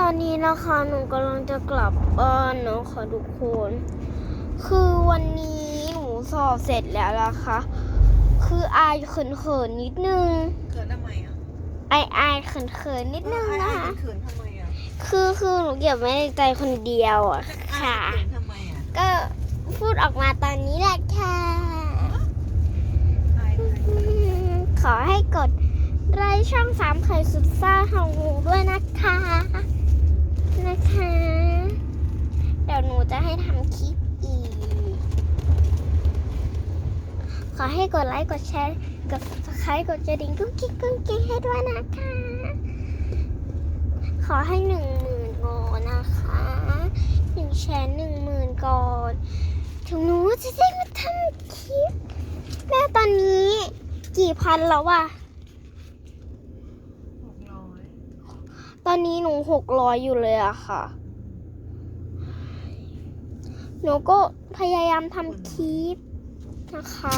ตอนนี้นะคะหนูกำลังจะกลับบ้านนะคะทุกคน คือวันนี้หนูสอบเสร็จแล้วล่ะค่ะคืออายเขินๆนิดนึงเกิดทำไมอะอายอายๆเขินๆนิดนึงไอ้นะไอ้คะ เขินทำไมอะคือคือหนูเก็บไว้ในใจคนเดียวอะค่ะไอ้เขินทำไมอะก็พูดออกมาตอนนี้แหละค่ะไอ้อืมขอให้กดไลค์ช่องสามไข่สุดซ่าของหนูด้วยนะคะ นะคะ เดี๋ ยวหนูจะให้ทำคลิปอีก ขอให้กดไลค์ กดแชร์ กด subscribe กดกระดิ่งกุ๊กกิ๊กกุ๊กกิ๊กให้ด้วยนะคะ ขอให้หนึ่งหมื่นโกนะคะหนึ่งแชร์หนึ่งหมื่นก่อนถึงหนูจะได้มาทำคลิป แม่ตอนนี้กี่พันแล้วอะหกร้อยตอนนี้หนูหกร้อยอยู่เลยอะค่ะ หนูก็พยายามทำคลิปนะคะ